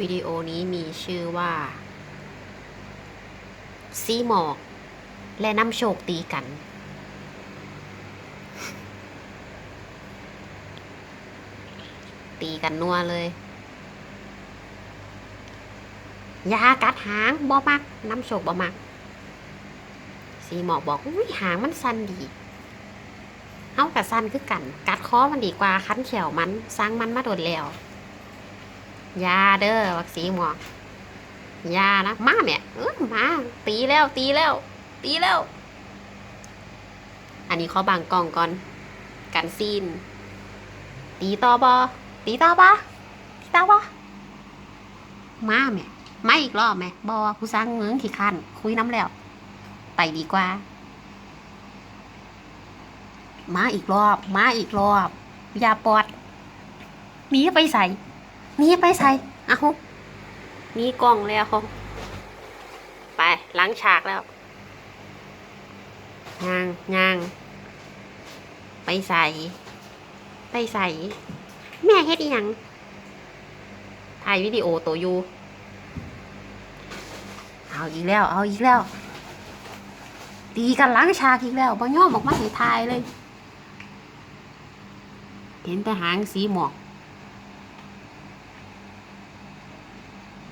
วิดีโอนี้มีชื่อว่า ซีหมอก และน้ำโชคตีกัน ตีกันนัวเลย ยากัดหางบ่มัก น้ำโชคบ่มัก ซีหมอกบอกอุ้ยหางมันสั้นดีเอากับสั้นคือกัน กัดคอมันดีกว่าคันเขียวมันสร้างมันมาโดดแล้ว ยาเด้อวักสีหมอกยานะมาเนี่ยเออมาตีแล้วตีแล้ว ตีแล้ว อันนี้เขาบางกล่องก่อน กันซีน ตีต่อบอตีต่อบอตีต่อบอมาแม่ไม่อีกรอบแม่บอผู้สร้างเมืองขี้คันคุยน้ำแล้ว ไปดีกว่า มาอีกรอบ มาอีกรอบอย่าปอดหนีไปใส่ หนีไปใส่เอาหนีกล้องแล้วไปล้างฉากแล้วยางยางไปใส่ไปใส่แม่เฮ็ดอีหยังถ่ายวิดีโอตัวอยู่เอาอีกแล้ว เอาอีกแล้ว ตีกันล้างฉากอีกแล้วบ่ยอมออกมาให้ทายเลย เห็นแต่หางสีหมอก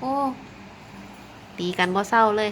โอ้ ตีกันบ่เศร้าเลย